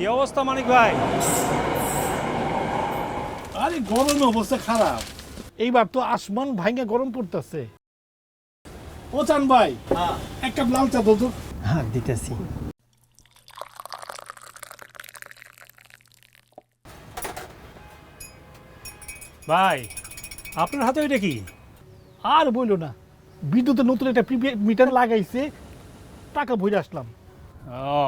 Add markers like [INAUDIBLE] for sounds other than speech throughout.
কি অবস্থা মানিক ভাই? আরে গরমে অবস্থা খারাপ। এইবার তো আসমান ভাঙে গরম পড়তেছে। ও চান ভাই এক কাপ লাল চা তো। হ্যাঁ দিতেছি। ভাই আপনার হাতে ওইটা কি? আর বইলো না। বিদ্যুতের নতুন একটা প্রিপেড মিটার লাগাইছে টাকা ভরে আসলাম। ও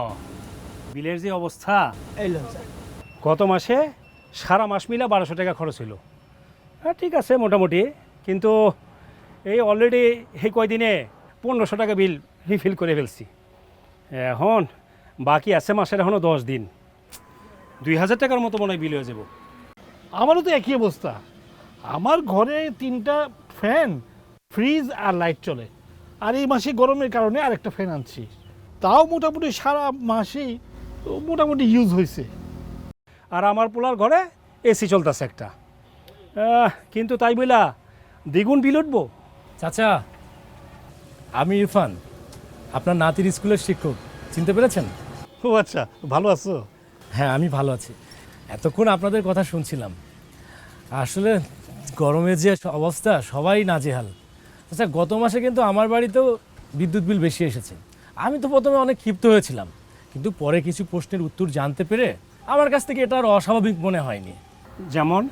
বিলের যে অবস্থা? এই লন স্যার। গত মাসে সারা মাস মিলা বারোশো টাকা খরচ হলো হ্যাঁ ঠিক আছে মোটামুটি। কিন্তু এই অলরেডি এই কয়দিনে পনেরোশো টাকা বিল রিফিল করে ফেলছি। এখন বাকি আছে মাসের এখনও দশ দিন। দুই হাজার টাকার মতো মনে হয় বিল হয়ে যাব। আমারও তো একই অবস্থা। আমার ঘরে তিনটা ফ্যান ফ্রিজ আর লাইট চলে। আর এই মাসে গরমের কারণে আরেকটা ফ্যান আনছি। তাও মোটামুটি সারা মাসেই মোটামুটি ইউজ হয়েছে আর আমার পোলার ঘরে এসি চলতেছে একটা। কিন্তু তাই বইলা দ্বিগুণ বিল উঠবো? চাচা আমি ইরফান আপনার নাতির স্কুলের শিক্ষক। চিনতে পেরেছেন? ও আচ্ছা ভালো আছো? হ্যাঁ আমি ভালো আছি। এতক্ষণ আপনাদের কথা শুনছিলাম। আসলে গরমের যে অবস্থা সবাই নাজেহাল। আচ্ছা গত মাসে কিন্তু আমার বাড়িতেও বিদ্যুৎ বিল বেশি এসেছে। আমি তো প্রথমে অনেক ক্ষিপ্ত হয়েছিলাম। কিন্তু পরে কিছু প্রশ্নের উত্তর জানতে পেরে আমার কাছ থেকে এটা আর অস্বাভাবিক মনে হয়নি। যেমন?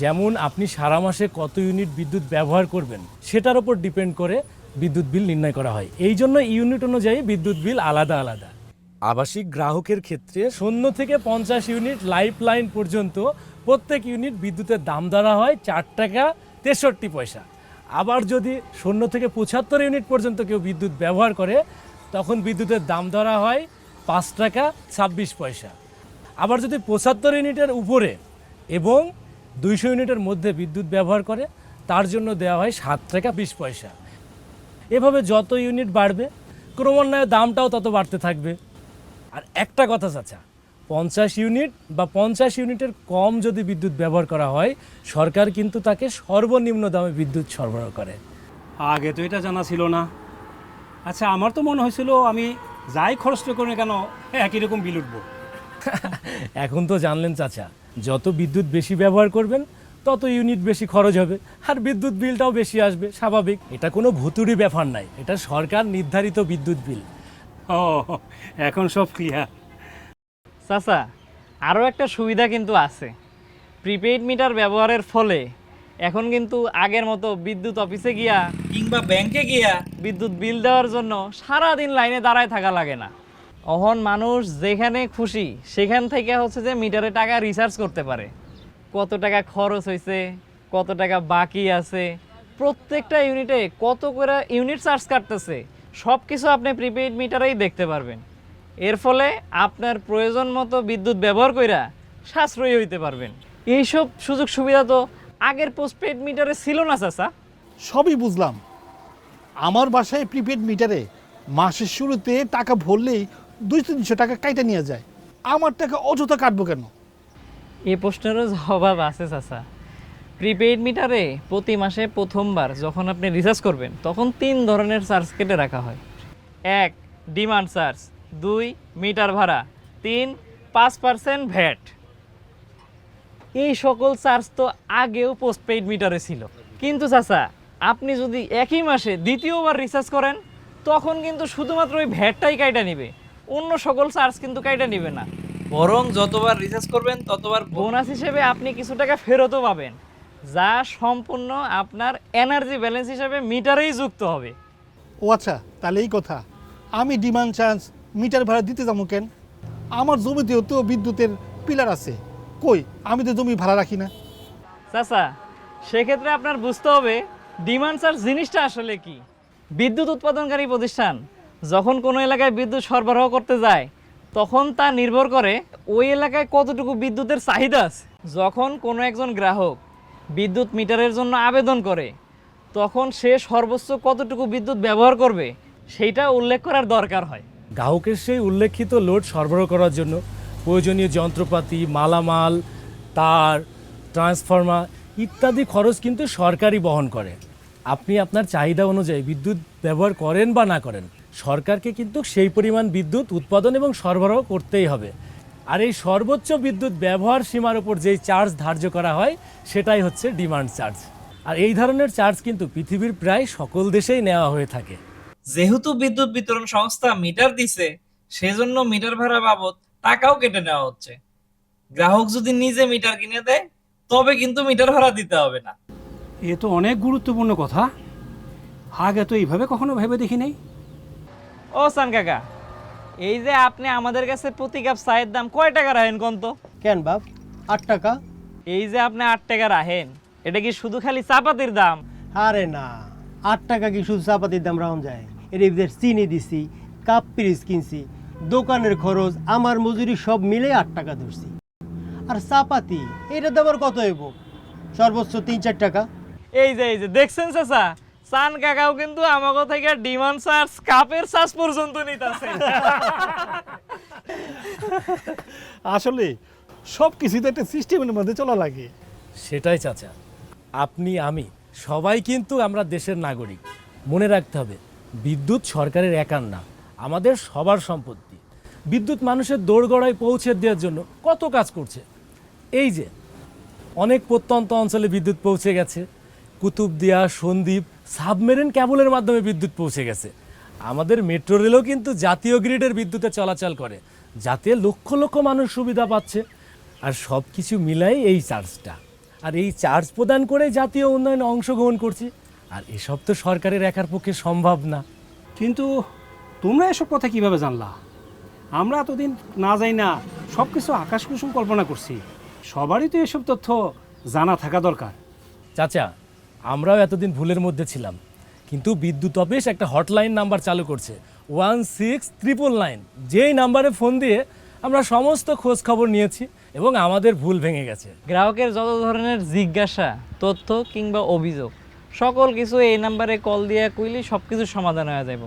যেমন আপনি সারা মাসে কত ইউনিট বিদ্যুৎ ব্যবহার করবেন সেটার উপর ডিপেন্ড করে বিদ্যুৎ বিল নির্ণয় করা হয়। এই জন্য ইউনিট অনুযায়ী বিদ্যুৎ বিল আলাদা আলাদা। আবাসিক গ্রাহকের ক্ষেত্রে শূন্য থেকে পঞ্চাশ ইউনিট লাইফ লাইন পর্যন্ত প্রত্যেক ইউনিট বিদ্যুতের দাম ধরা হয় চার টাকা তেষট্টি পয়সা। আবার যদি শূন্য থেকে পঁচাত্তর ইউনিট পর্যন্ত কেউ বিদ্যুৎ ব্যবহার করে তখন বিদ্যুতের দাম ধরা হয় পাঁচ টাকা ছাব্বিশ পয়সা। আবার যদি পঁচাত্তর ইউনিটের উপরে এবং দুইশো ইউনিটের মধ্যে বিদ্যুৎ ব্যবহার করে, তার জন্য দেওয়া হয় সাত টাকা বিশ পয়সা। এভাবে যত ইউনিট বাড়বে, ক্রমান্বয়ে দামটাও তত বাড়তে থাকবে। আর একটা কথা চাচা, পঞ্চাশ ইউনিট বা পঞ্চাশ ইউনিটের কম যদি বিদ্যুৎ ব্যবহার করা হয়, সরকার কিন্তু তাকে সর্বনিম্ন দামে বিদ্যুৎ সরবরাহ করে। আগে তো এটা জানা ছিল না। আচ্ছা আমার তো মনে হয়েছিল আমি যাই খরচটা করি কেন একই রকম বিল উঠবো। [LAUGHS] এখন তো জানলেন চাচা যত বিদ্যুৎ বেশি ব্যবহার করবেন তত ইউনিট বেশি খরচ হবে। আর বিদ্যুৎ বিলটাও বেশি আসবে স্বাভাবিক। এটা কোনো ভুতুড়ি ব্যাপার নাই এটা সরকার নির্ধারিত বিদ্যুৎ বিল। ও এখন সব ক্লিয়ার চাচা আরও একটা সুবিধা কিন্তু আছে। প্রিপেইড মিটার ব্যবহারের ফলে এখন কিন্তু আগের মতো বিদ্যুৎ অফিসে গিয়া কিংবা ব্যাংকে গিয়া বিদ্যুৎ বিল দেওয়ার জন্য সারা দিন লাইনে দাঁড়ায় থাকা লাগে না। অহন মানুষ যেখানে খুশি, সেখান থেকে হচ্ছে যে মিটারে টাকা রিচার্জ করতে পারে। কত টাকা খরচ হয়েছে কত টাকা বাকি আছে, প্রত্যেকটা ইউনিটে কত করে ইউনিট চার্জ কাটতেছে সব কিছু আপনি প্রিপেইড মিটারেই দেখতে পারবেন। এর ফলে আপনার প্রয়োজন মতো বিদ্যুৎ ব্যবহার কইরা সাশ্রয়ী হইতে পারবেন। এইসব সুযোগ সুবিধা তো আগের পোস্টপেড মিটারে ছিল না চাচা? সবই বুঝলাম। আমার বাসায় প্রিপেড মিটারে মাসের শুরুতে টাকা ভরলেই দুই তিনশো টাকা কাইটা নিয়ে যায়। আমার টাকা অযথা কাটবো কেন? এ প্রশ্নেরও জবাব আছে চাচা। প্রিপেইড মিটারে প্রতি মাসে প্রথমবার যখন আপনি রিচার্জ করবেন তখন তিন ধরনের চার্জ কেটে রাখা হয়। এক ডিমান্ড চার্জ দুই মিটার ভাড়া। তিন পাঁচ পার্সেন্ট ভ্যাট এই সকল চার্জ তো আগেও পোস্টপেইড মিটারে ছিল। কিন্তু চাচা আপনি যদি একই মাসে দ্বিতীয়বার রিচার্জ করেন তখন কিন্তু শুধুমাত্র ওই ভ্যাটটাই কাইটা নিবে। অন্য সকল চার্জ কিন্তু কাইটা নিবে না। বরং যতবার রিচার্জ করবেন ততবার বোনাস হিসেবে আপনি কিছু টাকা ফেরতও পাবেন যা সম্পূর্ণ আপনার এনার্জি ব্যালেন্স হিসেবে মিটারেই যুক্ত হবে। ও আচ্ছা তাহলে এই কথা। আমি ডিমান্ড চার্জ মিটার ভাড়া দিতে যাব কেন? আমার জমিতেও তো বিদ্যুতের পিলার আছে। কই? আমি তো জমি ভাড়া রাখি না। চাচা সেক্ষেত্রে আপনার বুঝতে হবে ডিমান্ড চার্জ জিনিসটা আসলে কি? বিদ্যুৎ উৎপাদনকারী প্রতিষ্ঠান যখন কোনো এলাকায় বিদ্যুৎ সরবরাহ করতে যায় তখন তা নির্ভর করে ওই এলাকায় কতটুকু বিদ্যুতের চাহিদা আছে। যখন কোনো একজন গ্রাহক বিদ্যুৎ মিটারের জন্য আবেদন করে তখন সে সর্বোচ্চ কতটুকু বিদ্যুৎ ব্যবহার করবে সেইটা উল্লেখ করার দরকার হয়। গ্রাহকের সেই উল্লেখিত লোড সরবরাহ করার জন্য প্রয়োজনীয় যন্ত্রপাতি, মালামাল, তার ট্রান্সফর্মার ইত্যাদি খরচ কিন্তু সরকারই বহন করে। আপনি আপনার চাহিদা অনুযায়ী বিদ্যুৎ ব্যবহার করেন বা না করেন, সরকারকে কিন্তু সেই পরিমাণ বিদ্যুৎ উৎপাদন এবং সরবরাহ করতেই হবে। আর এই সর্বোচ্চ বিদ্যুৎ ব্যবহার সীমার উপর যেই চার্জ ধার্য করা হয়, সেটাই হচ্ছে ডিমান্ড চার্জ আর এই ধরনের চার্জ কিন্তু পৃথিবীর প্রায় সকল দেশেই নেওয়া হয়ে থাকে। যেহেতু বিদ্যুৎ বিতরণ সংস্থা মিটার দিছে, সেজন্য মিটার ভাড়া বাবদ টাকাও কেটে নেওয়া হচ্ছে। গ্রাহক যদি নিজে মিটার কিনে দেয় তবে কিন্তু মিটার ভাড়া দিতে হবে না। এ তো অনেক গুরুত্বপূর্ণ কথা। আগে তো এইভাবে কখনো ভেবে দেখি নাই। ও সান কাকা এই যে আপনি আমাদের কাছে প্রতি কাপ চায়ের দাম কয় টাকা রাখেন কোন তো? কেন বাপ? আট টাকা? এই যে আপনি আট টাকা রাখেন এটা কি শুধু খালি চাপাতির দাম? আরে না আট টাকা কি শুধু চাপাতির দাম রাউন যায়? এর চিনি দিছি কাপ পিরিচ কিনছি দোকানের খরচ আমার মজুরি সব মিলে আট টাকা ধরছি। আর চাপাতি এটার দাম কত হইব? সর্বোচ্চ তিন চার টাকা। এই যে এই যে দেখছেন চাচা? সান কাকাও কিন্তু আমাকে থেকে ডিমান্ড চার্জ কাপের চার্জ পর্যন্ত নিতেছে। আসলে সব কিছুতে একটা সিস্টেমের মধ্যে চলা লাগে। সেটাই চাচা। আপনি আমি সবাই কিন্তু আমরা দেশের নাগরিক। মনে রাখতে হবে বিদ্যুৎ সরকারের একার না আমাদের সবার সম্পত্তি। বিদ্যুৎ মানুষের দোরগড়ায় পৌঁছে দেওয়ার জন্য কত কাজ করছে? এই যে, অনেক প্রত্যন্ত অঞ্চলে বিদ্যুৎ পৌঁছে গেছে। কুতুবদিয়া, সন্দ্বীপ, সাবমেরিন ক্যাবলের মাধ্যমে বিদ্যুৎ পৌঁছে গেছে। আমাদের মেট্রো রেলও কিন্তু জাতীয় গ্রিডের বিদ্যুতে চলাচল করে, যাতে লক্ষ লক্ষ মানুষ সুবিধা পাচ্ছে। আর সব কিছু মিলাই এই চার্জটা। আর এই চার্জ প্রদান করে জাতীয় উন্নয়নে অংশগ্রহণ করছি। আর এসব তো সরকারের একার পক্ষে সম্ভব না। কিন্তু তোমরা এসব কথা কীভাবে জানলা? আমরা এতদিন না যাই না সব কিছু আকাশ কুসুম কল্পনা করছি। সবারই তো এসব তথ্য জানা থাকা দরকার। চাচা আমরাও এতদিন ভুলের মধ্যে ছিলাম কিন্তু বিদ্যুৎ অফিস একটা হটলাইন নাম্বার চালু করছে ওয়ান সিক্স ত্রিপল নাইন। যেই নাম্বারে ফোন দিয়ে আমরা সমস্ত খোঁজ খবর নিয়েছি এবং আমাদের ভুল ভেঙে গেছে। গ্রাহকের যত ধরনের জিজ্ঞাসা তথ্য কিংবা অভিযোগ সকল কিছু এই নাম্বারে কল দিয়ে কইলে সব কিছু সমাধান হয়ে যাব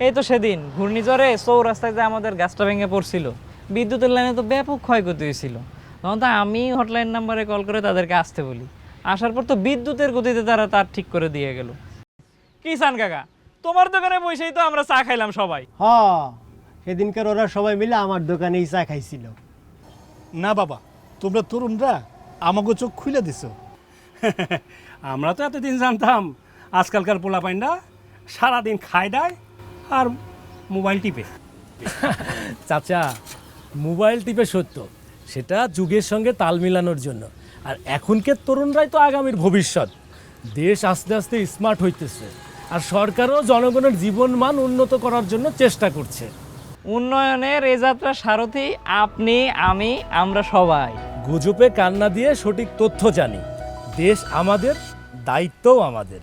এই তো সেদিন ঘূর্ণিঝড়ে চৌরাস্তায় যে আমাদের গাছটা ভেঙে পড়ছিল বিদ্যুতের লাইনে তো ব্যাপক ক্ষয়ক্ষতি হয়েছিল। তখন তো আমি হটলাইন নাম্বারে কল করে তাদেরকে আসতে বলি। আসার পর তো বিদ্যুতের গতিতে তারা তার ঠিক করে দিয়ে গেল। কি সান কাকা তোমার দোকানে বসেই তো আমরা চা খাইলাম সবাই। হ সেদিনকার ওরা সবাই মিলে আমার দোকানেই চা খাইছিল। না বাবা তোমরা তরুণরা আমাকে চোখ খুলে দিছো। [LAUGHS] আমরা তো এতদিন জানতাম আজকালকার পোলা পাইন্ডা সারাদিন খায় দায় আর মোবাইল টিপে। চাচা মোবাইল টিপে সত্য। সেটা যুগের সঙ্গে তাল মিলানোর জন্য। আর এখনকার তরুণরাই তো আগামীর ভবিষ্যৎ। দেশ আস্তে আস্তে স্মার্ট হইতেছে। আর সরকারও জনগণের জীবনমান উন্নত করার জন্য চেষ্টা করছে। উন্নয়নের এ যাত্রা সারথি আপনি আমি আমরা সবাই। গুজবে কান্না দিয়ে সঠিক তথ্য জানি। দেশ আমাদের দায়িত্বও আমাদের।